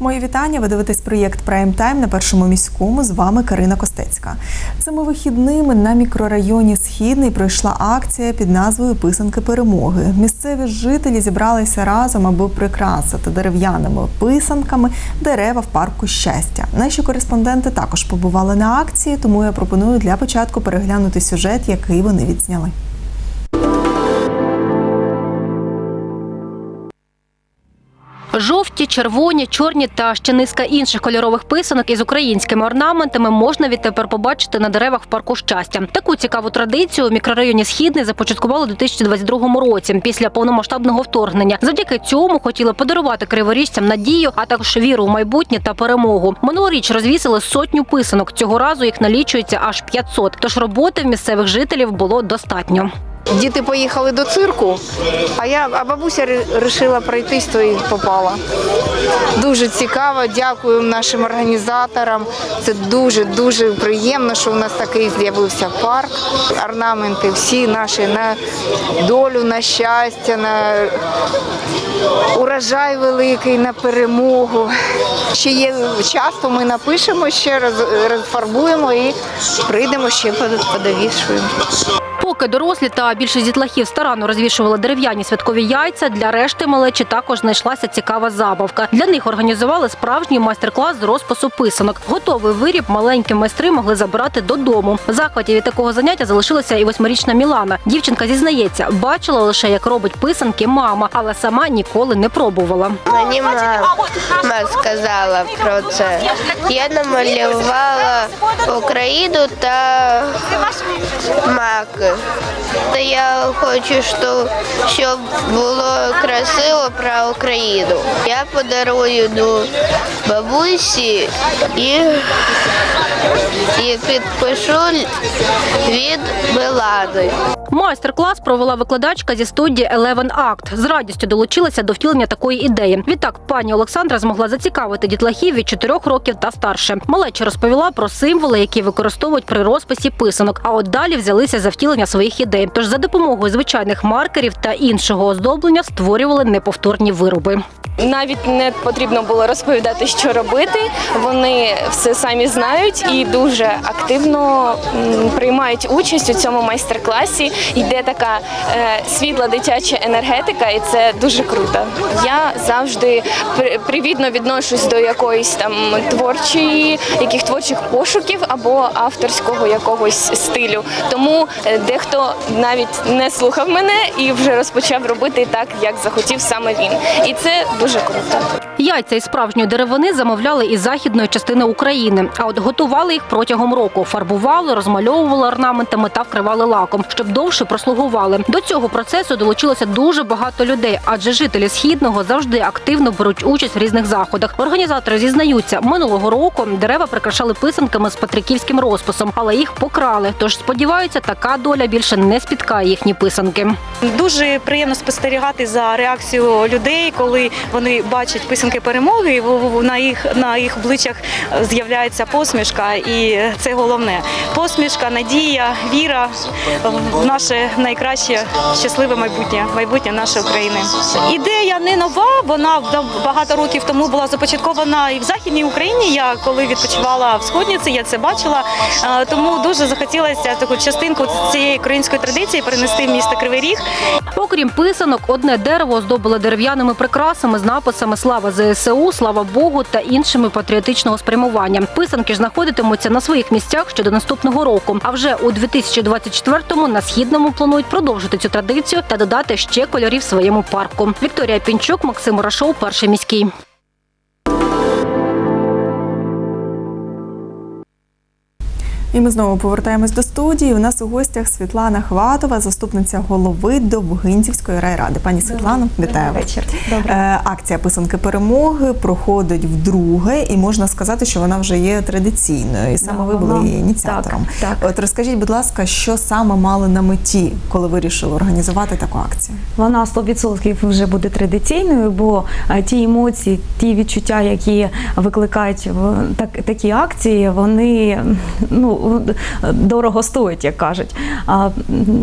Мої вітання. Ви дивитесь проєкт Прайм Тайм на першому міському. З вами Карина Костецька. Цими вихідними на мікрорайоні Східний пройшла акція під назвою Писанки перемоги. Місцеві жителі зібралися разом, аби прикрасити дерев'яними писанками дерева в парку щастя. Наші кореспонденти також побували на акції, тому я пропоную для початку переглянути сюжет, який вони відзняли. Жовті, червоні, чорні та ще низка інших кольорових писанок із українськими орнаментами можна відтепер побачити на деревах в парку щастя. Таку цікаву традицію у мікрорайоні Східний започаткували у 2022 році після повномасштабного вторгнення. Завдяки цьому хотіли подарувати криворіжцям надію, а також віру у майбутнє та перемогу. Минулоріч розвісили сотню писанок. Цього разу їх налічується аж 500, Тож роботи в місцевих жителів було достатньо. Діти поїхали до цирку, а я а бабуся вирішила пройтись, то і попала. Дуже цікаво, дякую нашим організаторам. Це дуже дуже приємно, що у нас такий з'явився парк. Орнаменти всі наші на долю, на щастя, на урожай великий, на перемогу. Ще є час, то ми напишемо ще розфарбуємо і прийдемо ще подовішуємо. Поки дорослі та більшість дітлахів старанно розвішували дерев'яні святкові яйця, для решти малечі також знайшлася цікава забавка. Для них організували справжній майстер-клас з розпису писанок. Готовий виріб маленькі майстри могли забрати додому. В захваті від такого заняття залишилася і восьмирічна Мілана. Дівчинка зізнається, бачила лише, як робить писанки мама, але сама ніколи не пробувала. Мені мама сказала про це. Я намалювала Україну та маки. Та я хочу, щоб було красиво про Україну. Я подарую ну, бабусі і, і підпишу від Милани. Майстер-клас провела викладачка зі студії Eleven Act. З радістю долучилася до втілення такої ідеї. Відтак пані Олександра змогла зацікавити дітлахів від 4 років та старше. Малеча розповіла про символи, які використовують при розписі писанок. А от далі взялися за втілення своїх ідей. Тож за допомогою звичайних маркерів та іншого оздоблення створювали неповторні вироби. Навіть не потрібно було розповідати, що робити. Вони все самі знають і дуже активно приймають участь у цьому майстер-класі. Йде така е, світла дитяча енергетика, і це дуже круто. Я завжди при- привітно відношусь до якоїсь там творчої, яких творчих пошуків або авторського якогось стилю. Тому е, дехто навіть не слухав мене і вже розпочав робити так, як захотів саме він. І це дуже круто. Яйця із справжньої деревини замовляли із західної частини України. А от готували їх протягом року. Фарбували, розмальовували орнаментами та вкривали лаком, щоб довше прослугували. До цього процесу долучилося дуже багато людей, адже жителі східного завжди активно беруть участь в різних заходах. Організатори зізнаються, минулого року дерева прикрашали писанками з патриківським розписом, але їх покрали. Тож сподіваються, така доля більше не спіткає їхні писанки. Дуже приємно спостерігати за реакцією людей, коли вони бачать писанки перемоги, і на їх на їх обличчях з'являється посмішка, і це головне. Посмішка, надія, віра в наше найкраще щасливе майбутнє, майбутнє нашої України. Ідея не нова, вона багато років тому була започаткована і в західній Україні. Я коли відпочивала в сходниці, я це бачила. Е, Тому дуже захотілося таку частинку цієї української традиції перенести в місто Кривий Ріг. Окрім писанок, одне дерево оздобили дерев'яними прикрасами з написами Слава ЗСУ, Слава Богу та іншими патріотичного спрямування. Писанки ж знаходитимуться на своїх місцях ще до наступного року. А вже у 2024-му на східному планують продовжити цю традицію та додати ще кольорів своєму парку. Вікторія Пінчук, Максим Рашов, перший міський. І ми знову повертаємось до студії. У нас у гостях Світлана Хватова, заступниця голови Довгинцівської райради. Пані Світлано, вітаю вас. Е, Акція писанки перемоги проходить вдруге, і можна сказати, що вона вже є традиційною. І саме Да, ви були її ініціатором. так, так. От розкажіть, будь ласка, що саме мали на меті, коли вирішили організувати таку акцію? Вона 100% вже буде традиційною, бо е, ті емоції, ті відчуття, які викликають так, такі акції, вони ну, дорого стоїть, як кажуть.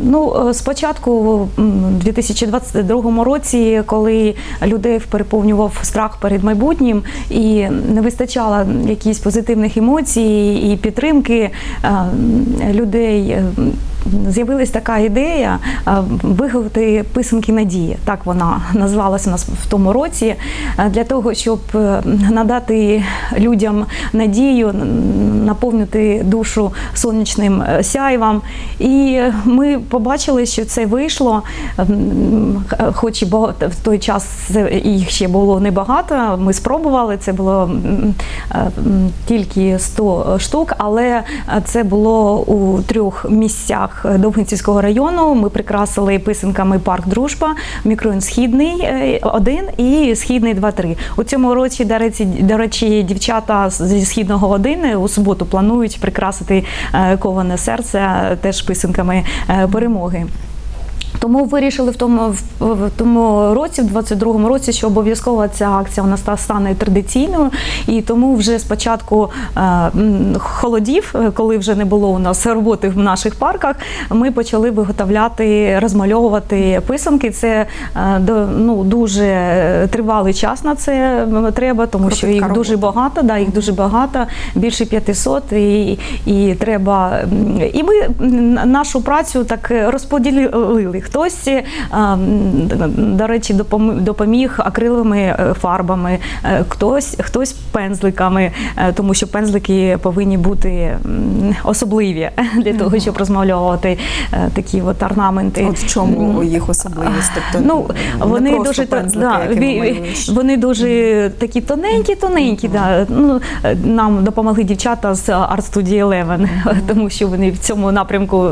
Ну, спочатку, у 2022 році, коли людей переповнював страх перед майбутнім і не вистачало якихось позитивних емоцій і підтримки людей. З'явилась така ідея е, виготовити писанки надії. Так вона назвалася у нас в тому році, е, для того, щоб е, надати людям надію, наповнити душу сонячним сяйвом. І ми побачили, що це вийшло. Хоч і в той час їх ще було небагато. Ми спробували. Це було тільки 100 штук, але це було у трьох місцях Довгинцівського району. Ми прикрасили писанками парк Дружба, мікрорайон Східний е, 1 і Східний 2-3. У цьому році, до речі, дівчата зі східного 1 у суботу планують прикрасити е, коване серце е, теж писанками е, перемоги. Тому вирішили в тому в, в тому році, в 22-му році, що обов'язково ця акція у нас стане традиційною. І тому вже спочатку е, холодів, е, коли вже не було у нас роботи в наших парках, ми почали виготовляти, розмальовувати писанки. Це е, до- ну, дуже тривалий час на це треба, тому що їх дуже багато, да, їх дуже багато, більше 500, і, і треба. І ми нашу працю так розподілили. Хтось, е, до речі, допоміг акриловими е, фарбами, е, хтось, хтось пензликами, тому що пензлики повинні бути особливі для того, щоб розмальовувати такі от орнаменти. От в чому їх особливість? Тобто Ну, вони просто дуже пензлики, да, вони дуже такі тоненькі, тоненькі. Да. Ну, нам допомогли дівчата з арт-студії Eleven, тому що вони в цьому напрямку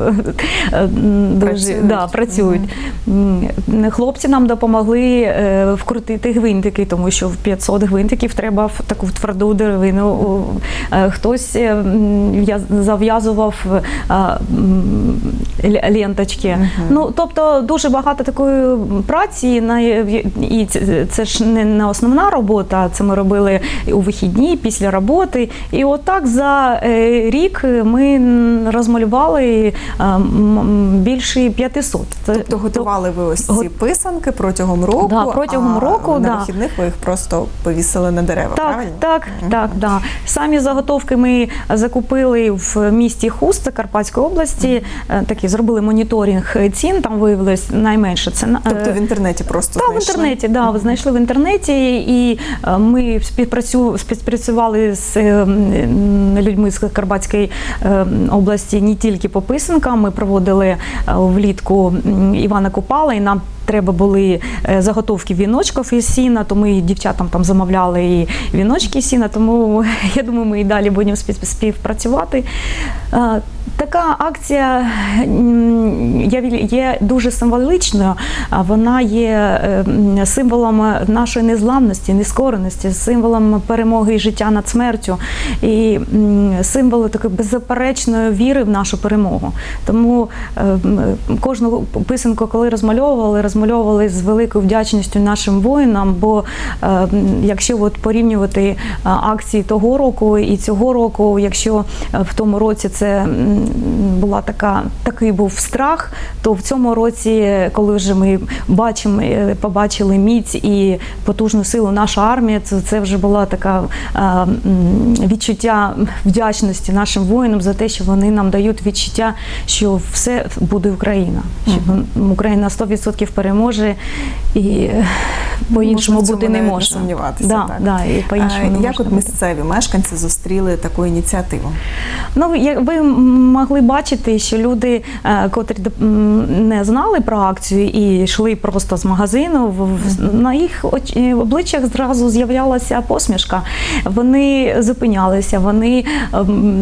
дуже Працюють. Да, працюють. М, Хлопці нам допомогли е, вкрутити гвинтики, тому що в 500 гвинтиків треба в таку тверду деревину. Е, Хтось е, зав'язував ленточки. Ну, тобто дуже багато такої праці, на, і це, ж не, не основна робота, це ми робили у вихідні, після роботи. І отак за рік ми розмалювали більше 500. Це- Тобто готували ви ось ці писанки протягом року, Да, протягом а року, на да. вихідних ви їх просто повісили на дерева, Так, правильно? так, так, да. Самі заготовки ми закупили в місті Хуст Карпатської області. Е, Такі зробили моніторинг цін. Там виявилось найменше це Тобто в інтернеті просто Та в інтернеті, да, ви знайшли в інтернеті, і е, ми співпрацю, співпрацювали з е, людьми з Карпатської області не тільки по писанкам. Ми проводили влітку Івана Купала, і нам треба були е, заготовки віночків із сіна, то ми дівчатам там замовляли і віночки із сіна, тому я думаю, ми і далі будемо співпрацювати. Е, Така акція є дуже символичною. а Вона є е, символом нашої незламності, нескореності, символом перемоги і життя над смертю і символом такої беззаперечної віри в нашу перемогу. Тому кожну писанку, коли розмальовували, розмальовували з великою вдячністю нашим воїнам. Бо е, якщо от порівнювати е, акції того року і цього року, якщо е, в тому році це була така, такий був страх, то в цьому році, коли вже ми бачимо, побачили міць і потужну силу наша армія, це, це вже була така відчуття вдячності нашим воїнам за те, що вони нам дають відчуття, що все буде Україна, що Україна 100% переможе і е, по-іншому бути не можна. сумніватися. Да, так. да, і А, не Як от бути. місцеві мешканці зустріли таку ініціативу? Ну, як ви могли бачити, що люди, е, котрі не знали про акцію і йшли просто з магазину, на їх е, обличчях зразу з'являлася посмішка. Вони зупинялися, вони ем,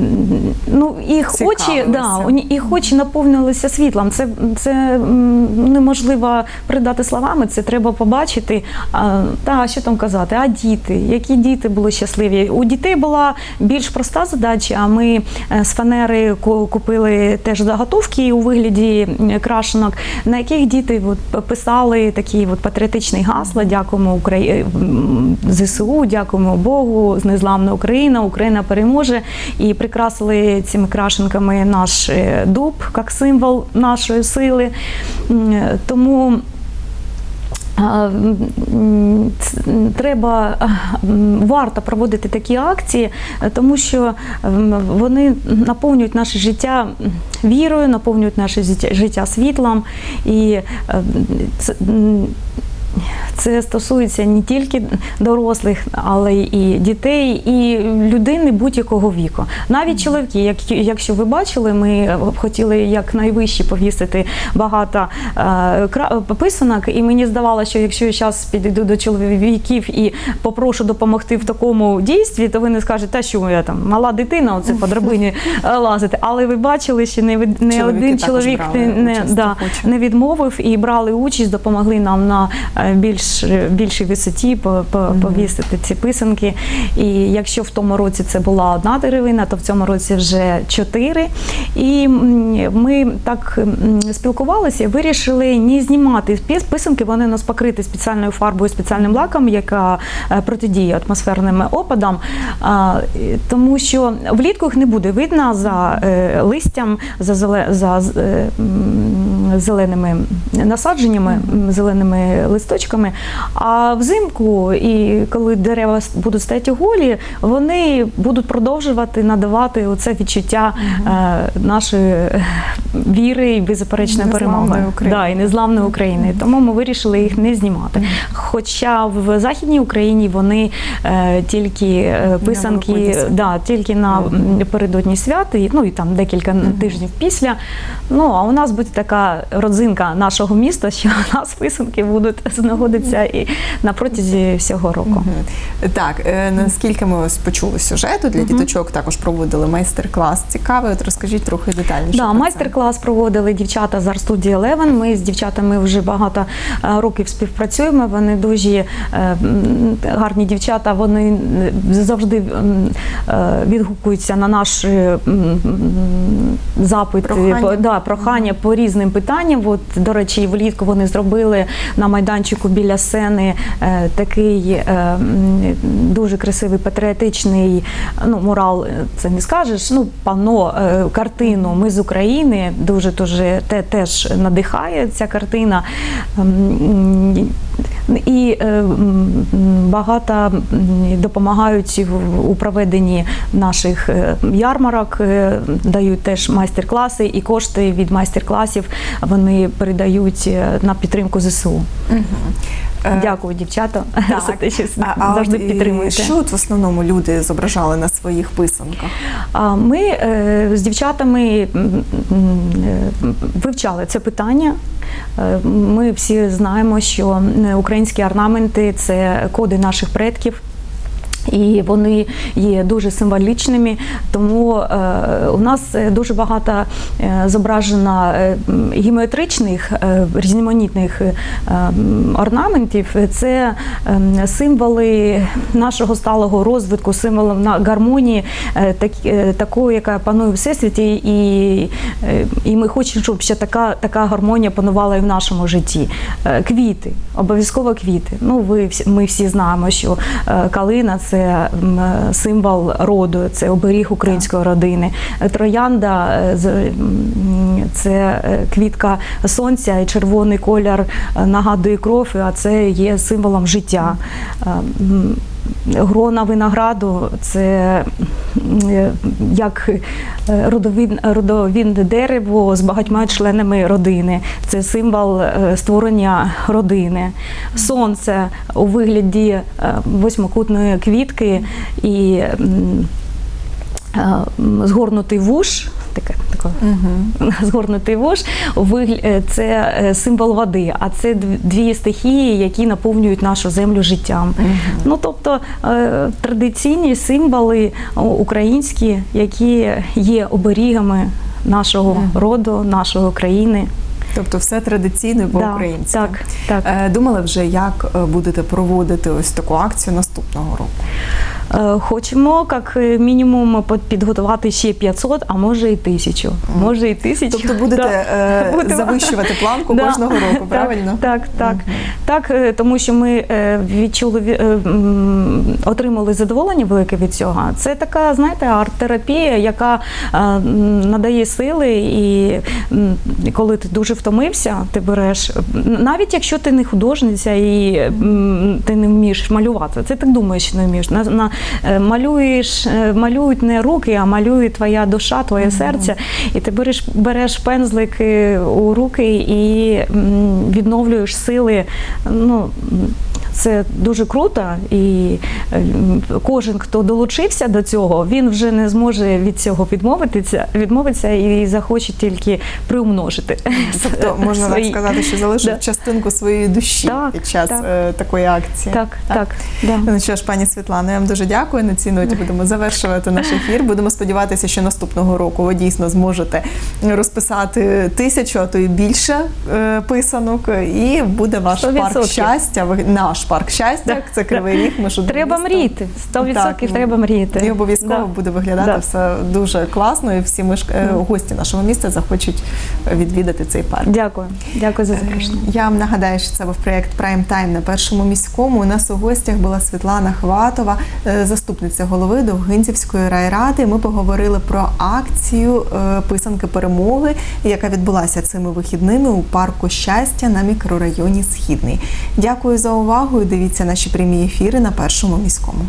ну, їх очі, да, їх очі наповнилися світлом. Це, це м, неможливо передати словами, це треба побачити. А, та що там казати? А діти, які діти були щасливі? У дітей була більш проста задача. А ми е, з фанери ку- купили теж заготовки у вигляді крашенок, на яких діти от, писали такі от патріотичні гасла. Дякуємо Украї... ЗСУ, дякуємо Богу, незламна Україна, Україна переможе. І прикрасили цими крашенками наш е, дуб як символ нашої сили. Тому Треба варто проводити такі акції, тому що вони наповнюють наше життя вірою, наповнюють наше життя- світлом. І е, це, стосується не тільки дорослих, але і дітей, і людини будь-якого віку. Навіть чоловіки, як, якщо ви бачили, ми хотіли якнайвище повісити багато е, писанок, і мені здавалося, що якщо я зараз підійду до чоловіків і попрошу допомогти в такому дійстві, то ви не скажете, та що я там мала дитина, оце по драбині е, лазити. Але ви бачили, що не, не Чоловіки один чоловік не, не, да, не відмовив і брали участь, допомогли нам на е, більш більшій висоті по- по- повісити ці писанки. І якщо в тому році це була одна деревина, то в цьому році вже чотири. І ми так спілкувалися, вирішили не знімати писанки. Вони у нас покриті спеціальною фарбою, спеціальним лаком, яка е, протидіє атмосферним опадам. Тому що влітку їх не буде видно за е, листям, за, зеле, за з- е, зеленими насадженнями, зеленими листочками. А взимку, і коли дерева будуть стояти голі, вони будуть продовжувати надавати оце відчуття е, нашої е, віри і беззаперечної перемоги. Да, і незламної України. Тому ми вирішили їх не знімати. Хоча в Західній Україні вони е, тільки писанки, да, тільки на передодні свят, ну і там декілька тижнів після. Ну а у нас буде така родзинка нашого міста, що у нас писанки будуть знаходитися і на протязі всього року. Так, е, наскільки ми ось почули сюжету для діточок, також проводили майстер-клас цікавий. От розкажіть трохи детальніше. Да, майстер-клас проводили дівчата з Арстудії Eleven. Ми з дівчатами вже багато е, років співпрацюємо. Вони дуже е, гарні дівчата. Вони завжди е, відгукуються на наш е, м, запит Прохання. да, прохання по різним питанням. От, до речі, влітку вони зробили на майданчику біля сцени е, такий е, дуже красивий патріотичний ну, мурал, е, це не скажеш. Ну, пано, е, картину Ми з України дуже дуже те теж надихає ця картина. Е, е, м, багато допомагають у проведенні наших е, ярмарок, е, дають теж майстер-класи, і кошти від майстер-класів вони передають е, на підтримку ЗСУ. Е, Дякую, дівчата, Так. за те, що А- а завжди е, підтримуєте. Що от в основному люди зображали на своїх писанках? А Ми е, з дівчатами е, вивчали це питання. Е, Ми всі знаємо, що е, українські орнаменти це коди наших предків. І вони є дуже символічними, тому е, у нас е, дуже багато е, зображено геометричних різноманітних орнаментів. Це е, символи нашого сталого розвитку, символи на гармонії, так, такої, яка панує в всесвіті, і, і ми хочемо, щоб ще така, така гармонія панувала і в нашому житті. Квіти, обов'язково квіти. Ну, ви ми всі знаємо, що калина це символ роду, це оберіг української родини. Троянда е, це е, квітка сонця, і червоний колір е, нагадує кров, а це є символом життя. Грона винограду це е, як е, родовін, дерево з багатьма членами родини. Це символ е, створення родини. Сонце у вигляді восьмикутної квітки і згорнутий вуш. Таке, таке, згорнутий вуш у вигля- е, це е, символ води, а це дві стихії, які наповнюють нашу землю життям. Ну тобто е, традиційні символи українські, які є оберігами нашого роду, нашої країни. Тобто все традиційно по-українськи. так, так. Е, Думали вже, як будете проводити ось таку акцію наступного року? Е, Хочемо як мінімум підготувати ще 500, а може і 1000. Може і 1000. Тобто будете Да. е, завищувати планку Да. кожного року, Так, правильно? Так, так. Так, е, тому що ми відчули, отримали задоволення велике від цього. Це така, знаєте, арт-терапія, яка надає сили, і коли ти дуже втомився, ти береш, навіть якщо ти не художниця і ти не вмієш малювати, це ти думаєш, що не вмієш. На, на, малюєш, е, малюють не руки, а малює твоя душа, твоє серце. І ти береш, береш пензлик е, у руки і відновлюєш сили. Ну, це дуже круто, і е, кожен, хто долучився до цього, він вже не зможе від цього відмовитися, відмовитися і захоче тільки приумножити. Тобто можна так сказати, що залишив Да. частинку своєї душі Так, під час так. е, такої акції. Так, так, да. Ну що ж, пані Світлано, я вам дуже дякую. На цій ноті будемо завершувати наш ефір. Будемо сподіватися, що наступного року ви дійсно зможете розписати тисячу, а то і більше е, писанок, і буде ваш Сто парк щастя. Наш парк щастя. Да, Це кривий ріг. Ми ж Треба місто. мріяти. 100% Так, треба мріяти. І обов'язково Да. буде виглядати Да. все дуже класно, і всі миш... е, гості нашого міста захочуть відвідати цей парк. Дякую. Дякую за запрошення. Я вам нагадаю, що це був проєкт Прайм Тайм на першому міському. У нас у гостях була Світлана Хватова, е, заступниця голови Довгинцівської райради. Ми поговорили про акцію е, писанки перемоги, яка відбулася цими вихідними у парку щастя на мікрорайоні Східний. Дякую за увагу і дивіться наші прямі ефіри на першому міському.